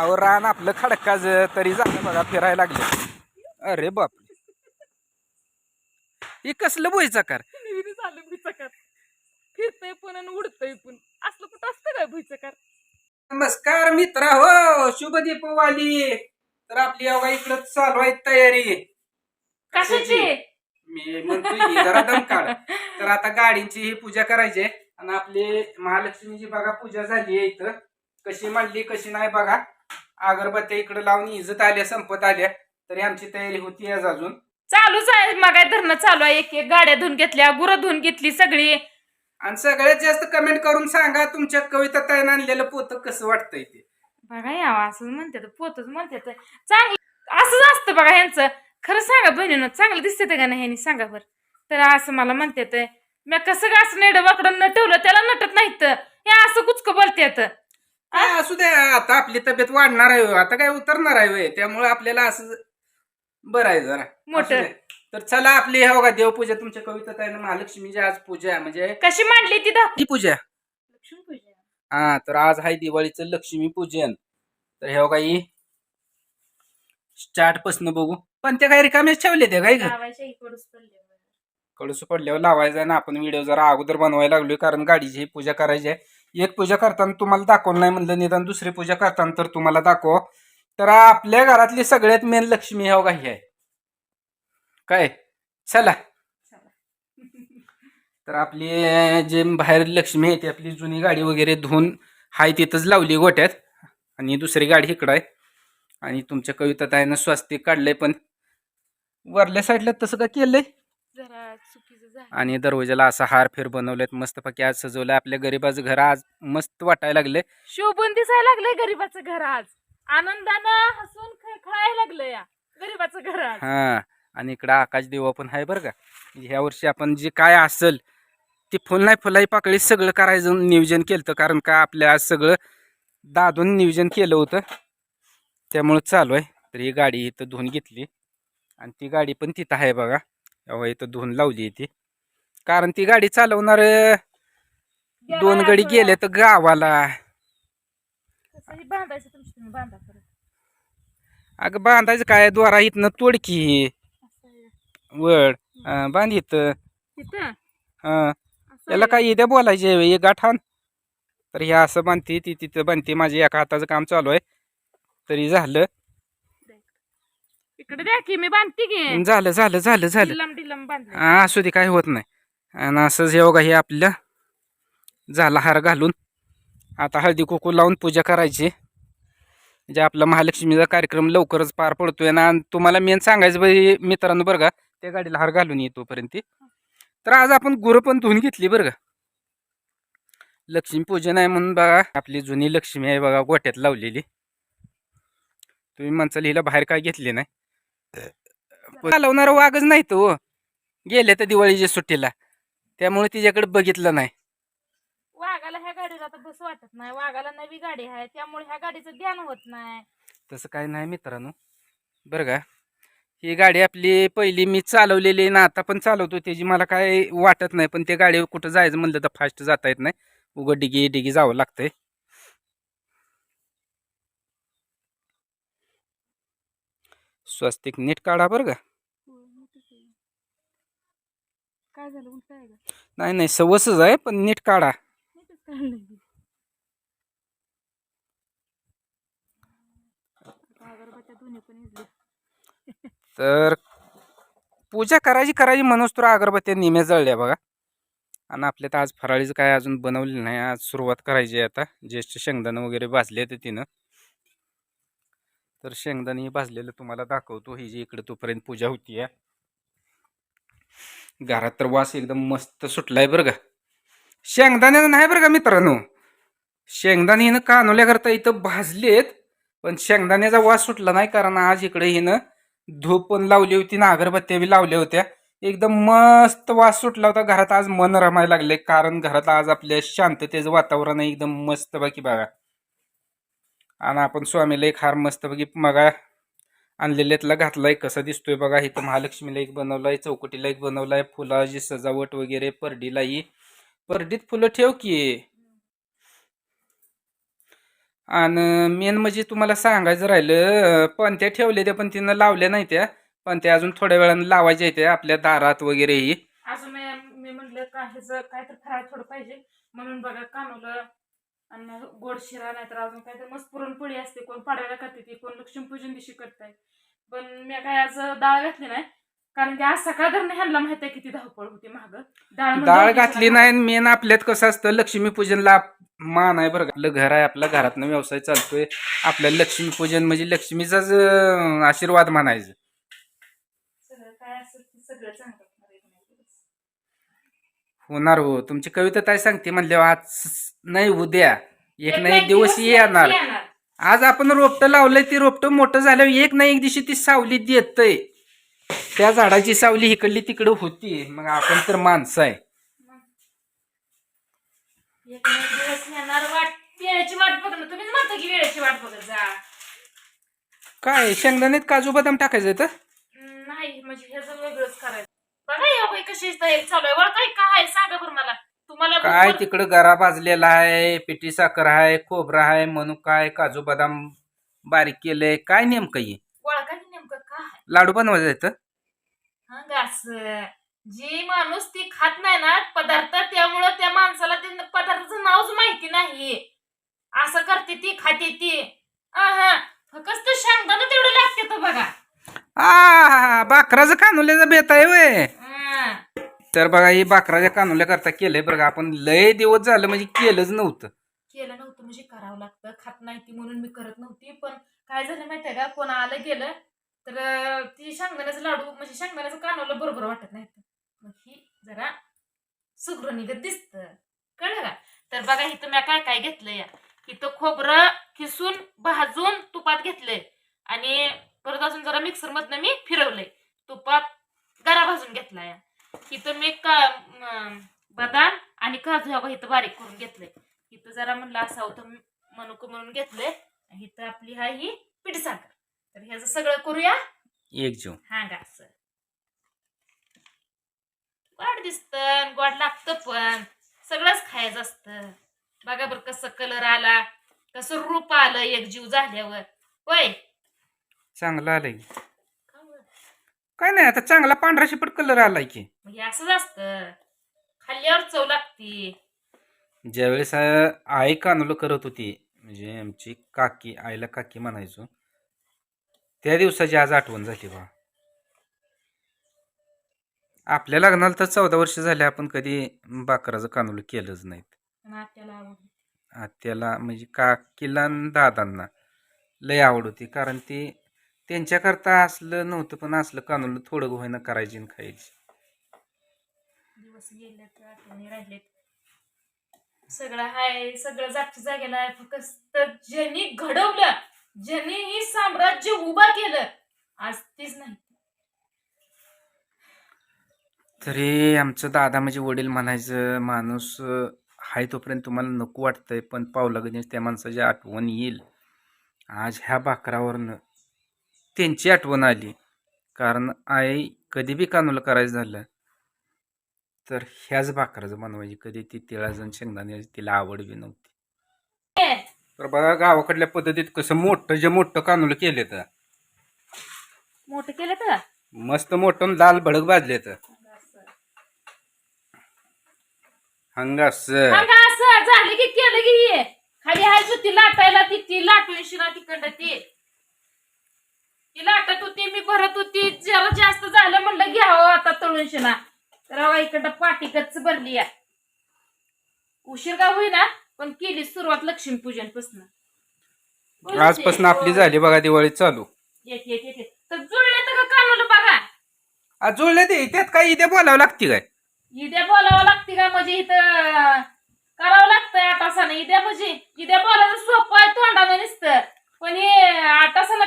अहो रान आपलं खडकाच तरी झालं बघा फिरायला लागले. अरे बाप हे कसलं बोयचा कर झालं भुईचकार फिरतय पण आणि उडतय पण. असलं कुठं असतं काय भुईचकार नमस्कार मित्रा हो शुभ दीपवाली. तर आपली अवघा इकडं चालू आहे तयारी. कशाची? मी म्हणतोय की जरा दम काढ तर आता गाडींची ही पूजा करायची आहे. आणि आपली महालक्ष्मीची बघा पूजा झाली आहे इथं. कशी मांडली कशी नाही बघा. अगरबत्त्या इकडे लावून इजत आल्या संपत आल्या. तरी आमची तयारी होती आज अजून. चालूच आहे मग धरणं चालू आहे. एक एक गाड्या धुवून घेतल्या गुरं धुवून घेतली सगळी. आणि सगळ्यात जास्त कमेंट करून सांगा तुमच्या कविता ताईनं आणलेलं पोतं कसं वाटतंय ते? बघा यावं असं म्हणतात पोतच म्हणतात. चांगलं असंच असतं बघा ह्यांचं. खरं सांगा बहिणीनं चांगलं दिसते का नाही ह्यांनी? सांगा बरं. तर असं मला म्हणतात मी कसं का असं नेड वाकडं नटवलं त्याला नटत नाहीत. हे असं कुचकं बोलतात. हा, असू द्या आता आपली तब्येत वाढणार आहे हो. आता काय उतरणार आहे होय. त्यामुळे आपल्याला असं बरं आहे जरा मोठं. असू द्या. तर चला आपली हे बघा देवपूजा तुमच्या कविता ताईनं महालक्ष्मीची आज पूजा आहे म्हणजे कशी मांडली ती पूजा लक्ष्मी पूजा हा तर आज आहे दिवाळीचं लक्ष्मी पूजन तर हे बघा ही स्टार्ट पासन बघू पण ते काही रिकामेच ठेवले ते काही लावायच्या इकडूच पडले कडूस पडल्यावर लावायचं आहे ना आपण व्हिडिओ जरा अगोदर बनवायला लागलोय कारण गाडीची ही पूजा करायची आहे एक पूजा करताना तुम्हाला दाखवलं नाही म्हणलं निदान दुसरी पूजा करताना तर तुम्हाला दाखव. तर आपल्या घरातली सगळ्यात मेन लक्ष्मी हे काही आहे? काय? चला. तर आपली जे बाहेर लक्ष्मी आहे ती आपली जुनी गाडी वगैरे धुवून हाय तिथंच लावली गोट्यात. आणि दुसरी गाडी इकडं आहे. आणि तुमच्या कवितात आहे ना स्वास्तिक काढलंय पण. वरल्या साईडला तसं का केलंय? जरा आणि दरवाजाला असा हार फेर बनवलेत मस्तपैकी आज सजवलंय आपल्या गरीबाचं घर आज मस्त वाटायला लागले शोभून दिसायला लागलंय गरीबाचं घर आज. आनंदानं हसून खेळायला लागलं या गरीबाचं घर आज. हा आणि इकडं आकाश देवा पण आहे बरं का. ह्या वर्षी आपण जे काय असेल ते फुल नाही फुलाई पाकळी सगळं करायचं नियोजन केलं कारण का आपल्या आज सगळं दादून नियोजन केलं होतं. त्यामुळं चालू आहे. तर ही गाडी इथं धुवून घेतली. आणि ती गाडी पण तिथं आहे बघा. तेव्हा इथं धुवून लावली ती. कारण ती गाडी चालवणार दोन गडी गेले तर गावाला. अगं बांधायचं काय? द्वारा इथनं तोडकी. वड अं, बांध इथं. तिथं. असं त्याला. काय येत्या बोलायचे एक गाठान. तर हे असं बांधते ती तिथं बांधते. माझ्या एका हाताचं काम चालू आहे. तरी झालं. इकडे द्या की मी बांधते की. झालं झालं झालं झालं. हा, असू दे काय होत नाही. आणि असंच हे बघा हे आपल्या झाला हार घालून. आता हळदी कुकू लावून पूजा करायची. जे आपला महालक्ष्मीचा कार्यक्रम लवकरच पार पडतोय ना आणि तुम्हाला मेन सांगायचं बाई मित्रांनो बरं का त्या गाडीला हार घालून येतोपर्यंत तर आज आपण गुरं पण धुवून घेतली बरं का. लक्ष्मीपूजन आहे म्हणून बघा आपली जुनी लक्ष्मी आहे बघा गोट्यात लावलेली. तुम्ही म्हणचाल हिला बाहेर काय घेतली नाही. चालवणारा वाघच नाही तो गेले तर दिवाळीच्या सुट्टीला. त्यामुळे तिच्याकडे बघितलं नाही. वाघाला ह्या गाडीला तर बस वाटत नाही. वाघाला नवी गाडी आहे त्यामुळे ह्या गाडीचं ध्यान होत नाही. तसं काय नाही मित्रांनो. बरं का? ही गाडी आपली पहिली मी चालवलेली ना आता पण चालवतो त्याची मला काय वाटत नाही पण त्या गाडीवर कुठं जायचं म्हणलं तर फास्ट जाता येत नाही. उगं डिगी डिगी जावं लागतंय. स्वस्तिक नीट काढा बरं का? काय झालं? उलट आहे का? नाही नाही सवसच आहे पण नीट काढा. नीटच काढलं की. आता अगरबत्त्या दोन्ही पण इजले. तर पूजा करायची करायची म्हणूनच तर अगरबत्त्या निम्या जळल्या बघा. आणि आपल्या तर आज फराळीचं काय अजून बनवलेलं नाही आज सुरुवात करायची आहे आता. ज्येष्ठ शेंगदाणं वगैरे भाजले ते तिनं. तर शेंगदाणे हे भाजलेलं तुम्हाला दाखवतो. ही जी इकडे तोपर्यंत पूजा होती आहे घरात तर वास एकदम मस्त सुटलाय बरं का. शेंगदाण्यानं नाही बरं का मित्रांनो. शेंगदाणे हिनं कानवल्याकरता इथं भाजलेत पण शेंगदाण्याचा वास सुटला नाही कारण आज इकडे हिनं धूप पण लावली होती ना अगरबत्त्या बी लावल्या होत्या. एकदम मस्त वास सुटला होता घरात आज मन रमायला लागले कारण घरात आज आपल्या शांततेचं वातावरण आहे एकदम मस्त बाकी बघा. आणि आपण स्वामीला एक हार मस्त बाकी मगा आणलेल्यातला घातलाय. कसा दिसतोय बघा इथं महालक्ष्मीला एक बनवलाय चौकटीला एक बनवलाय. फुलाची सजावट वगैरे परडीलाही. परडीत फुलं ठेव की. आणि मेन म्हणजे तुम्हाला सांगायचं राहिलं पण त्या ठेवले त्या पण तिनं लावल्या नाही त्या. पण त्या अजून थोड्या वेळानं लावायच्या त्या आपल्या दारात वगैरे ही अजून मी म्हणलं काय तर फराळ थोडं पाहिजे. म्हणून बघा कानवलं आणि गोड शिरा नाही तर अजून काय तर मस्त पुरणपोळी असते. कोण पाडव्याला करते ती कोण लक्ष्मीपूजन दिवशी करताय. पण मी काय आज डाळ घातली नाही. कारण की आज सकाळ धरण ह्यांना माहीत आहे किती धावपळ होती माग. डाळ डाळ घातली. नाही मेन आपल्यात कसं असतं लक्ष्मीपूजनला मान आहे बरं का. आपलं घर आहे आपल्या घरातनं व्यवसाय चालतोय. आपल्याला लक्ष्मीपूजन म्हणजे लक्ष्मीचाच आशीर्वाद मानायचं सगळं काय असेल ते सगळं चांगलं. होणार हो. तुमची कविता काय सांगते म्हणल्यावर आज नाही उद्या एक ना एक दिवस येणार. आज आपण रोपटं लावलंय ती रोपटं मोठं झाल्यावर एक ना एक दिवशी ती सावली देतय. त्या झाडाची सावली इकडली तिकडं होती. मग आपण तर माणसं आहे. काय शेंगदाण्यात काजू बदाम टाकायचं तर नाही म्हणजे ह्याचं वेगळंच करायचं. बघा या बाई कशी तयारी चालू आहे. काय काय आहे? सांगा बरं मला. तुम्हाला काय बरोबर- तिकडं गरा भाजलेला आहे पिठी साखर आहे खोबरं आहे म्हणू काय काजू बदाम बारीक केलंय काय नेमकं ये की नेमकं काय आहे? लाडू बनवायचं आहे तर हा असं. जी माणूस ती खात नाही ना पदार्थ त्यामुळं त्या माणसाला ते पदार्थाचं नावच माहिती नाही. असं करते ती खाते ती. हा फक्त शेंगदाणा तेवढं लागते तो बघा. आ बाकराचं कानुल्याचा बेत आहे वय तर बघा हे बाकराच्या कानुल्या करता केलंय बघा आपण लय दिवस झालं म्हणजे केलंच नव्हतं. केलं नव्हतं म्हणजे करावं लागतं. खात नाही ती म्हणून मी करत नव्हती. पण काय झालं माहितीये का? कोण आलं गेलं तर ती शेंगदाण्याचं लाडू म्हणजे शेंगदाण्याचं कानवलं बरोबर वाटत नाही मग ही जरा सुगरणीगत दिसत. कळलं का? तर बघा इथं मी काय काय घेतलंय? इथं खोबरं खिसून भाजून तुपात घेतलंय. आणि परत अजून जरा मिक्सर मधनं मी फिरवलंय. तुपात गरा भाजून घेतलाय. इथं मी का बदाम आणि काजू हा बघा इथं बारीक करून घेतलंय. इथं जरा म्हणलं असावं तर मनुक म्हणून घेतलंय. इथं आपली हा ही पिठी साखर. तर ह्याचं सगळं करूया. एक जीव हा का असं. गोड दिसतं गोड लागतं पण. सगळंच खायचं असतं. बघा बरं कसं कलर आला कसं रूप आलं एक जीव झाल्यावर. होय? चांगलं आलंय? काय नाही आता चांगला पांढरा शिपट कलर आलाय की. असंच असतं. खाल्ल्यावर चव लागती. ज्यावेळेस अं, आई कानुलं करत होती म्हणजे आमची काकी आईला काकी म्हणायचो त्या दिवसाची आज आठवण झाली बा. आपल्या लग्नाला तर चौदा वर्ष झाले आपण कधी बाकराचं कानुलं केलंच नाहीत. आणि आवडलं. आत्याला म्हणजे काकीला आणि दादांना लय आवड होती कारण ती त्यांच्याकरता असलं नव्हतं पण असलं कानुलं थोडं होईना करायची आणि खायची. दिवस गेले तर आठवणी राहिलेत. सगळं हाय सगळं जागच्या जागेला आहे फक्त ज्यांनी घडवलं ज्यांनी ही साम्राज्य उभा केलं आज तीच नाही. तरी आमचं दादा म्हणजे वडील म्हणायचं माणूस हाय तोपर्यंत तुम्हाला नको वाटतंय पण पावलागणीच त्या माणसाची आठवण येईल. आज ह्या बाकरावरनं त्यांची आठवण आली. कारण आई कधी बी कानूला करायचं झालं तर ह्याच बाकराचं बनवायची. कधी ती तिळाचं आणि शेंगदाण्याची तिला आवड बी नव्हती. तर बघा गावाकडल्या पद्धतीत कसं मोठं जे मोठं कानूलं केले तर मोठं केलं तर मस्त मोठं लाल भडक भाजले तर हंगास. अंगा असं झालं की केलं की हे? खाली हाय ती लाटायला ती ती लाटून शिना तिकडं ती. ती लाटत होती मी भरत होती. जरा जास्त झालं म्हणलं घ्यावं आता तळून शिना तर अहो, इकडं पाटी गच्च भरली आहे उशीर का होईना पण केली सुरुवात लक्ष्मीपूजन पासन. आजपासून आपली झाली बघा दिवाळी चालू. येत येत येत येत. तर जुळले तर बघा? जुळले ते त्यात काय इथे बोलावं लागते काय? इद्या बोलावं लागते का म्हणजे इथं करावं लागतंय आटासानं इद्या म्हणजे इद्या बोलायचं सोपं आहे तोंडानं नुसतं. पण हे अवघड आहे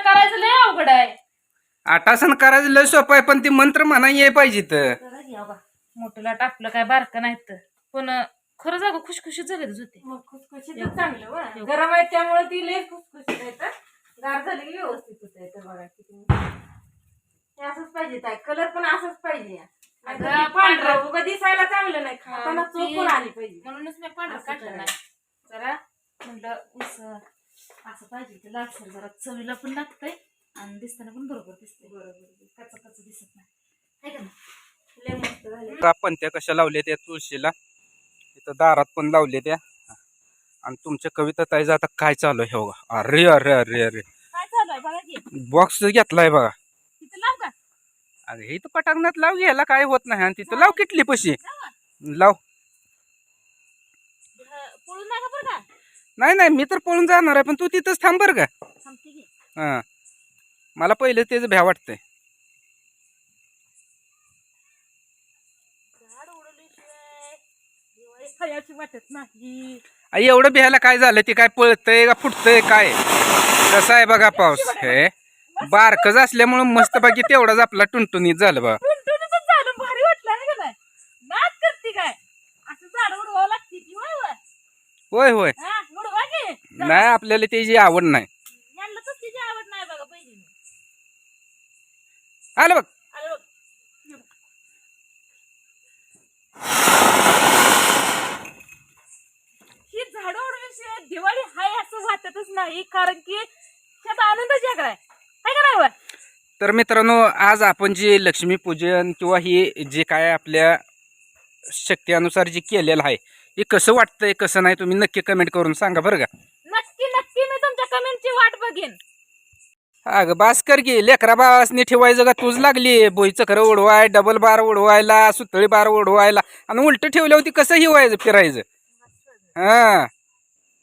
आटासन करायचं लय सोपं आहे पण ती मंत्र म्हणा ये पाहिजे तर जरा घ्या बा. मोठं लाट आपलं काय बारकं नाही तर. पण खरं जागो खुशखुशीत झालेच होते मग. चांगलं. गरम आहे त्यामुळे ती लय खुसखुशीत आहे तर. गार झाली की व्यवस्थित होत आहे तर बघा किती हे असंच पाहिजे ताई. कलर पण असंच पाहिजे अगं, पांढरं. उगा दिसायला चांगलं नाही. खाताना हा, चोख ती- पण आली पाहिजे. म्हणूनच मी पांढरं असं काढलं करायचं. नाही जरा म्हणलं उस असं पाहिजे ते जरा चवीला पण लागतंय. आणि दिसताना पण बरोबर दिसतंय. बरोबर कच कच दिसत नाही. है का नाही? लय मस्त झाले का पण त्या कशा लावल्या त्या तुळशीला? इथं दारात पण लावले त्या. आणि तुमच्या कविता ताईचं आता काय चालू आहे हे बघा. अरे अरे अरे अरे. काय चालू आहे? बघा की. बॉक्स घेतलाय बघा. तिथं लाव का? अरे इथं पटांगणात लाव घ्यायला काय होत नाही. आणि तिथं लाव किटली पशी. लाव. ह- पळून नाही नाही मी तर पळून जाणार आहे पण तू तिथंच थांब बरं की. हां. मला पहिलं तेच भ्या वाटतंय. वाटत नाही. आई, एवढं भ्यायला काय झालं? ते काय पळतंय का फुटतंय काय? कसं आहे बघा पाऊस? हे? बारकच असल्यामुळं मस्त बाकी तेवढाच आपला टुनटुनीत झालं बा टुनटुनीतच झालं. भारी वाटलं ना का नाही? नाच करते काय? असं झाड उडवावं लागते की होय होय? होय होय. हा उडवा की. नाही आपल्याला त्याची आवड नाही यांना तर तिची आवड नाही बघा पहिली आलं बघ. ही झाडं दिवाळी हाय असं वाटतच नाही कारण की त्यात आनंद जगला आहे. का नाही? तर मित्रांनो आज आपण जे लक्ष्मीपूजन किंवा ही जे काय आपल्या शक्तीनुसार जे केलेलं आहे हे कसं वाटतंय कसं नाही तुम्ही नक्की कमेंट करून सांगा बरं का? नक्की नक्की मी तुमच्या कमेंटची वाट बघेन. अगं बास कर की लेकरा बाळासनी ठेवायचं का? तूच लागली. बोईचं खरं उडवाय डबल बार उडवायला सुतळी बार उडवायला. आणि उलट ठेवल्यावरती कसं हिवायचं फिरायचं? हा.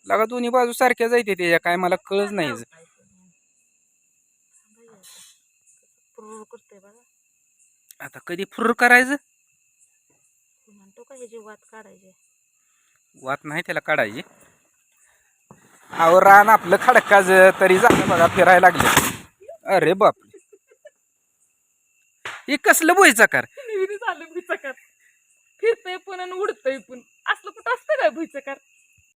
लगा दोन्ही बाजू सारख्या जायते त्याच्या काय मला कळच नाही. आता कधी फुर करायचं? म्हणतो का ह्याची वाट वात नाही त्याला काढायची. अहो रान आपलं खडकाच तरी झालं बघा फिरायला लागलं. अरे बाप हे कसलं भुईचा कार झालं झालं भुईचकार फिरतय पण आणि उडतय पण. असलं कुठं असतं काय भुईचकार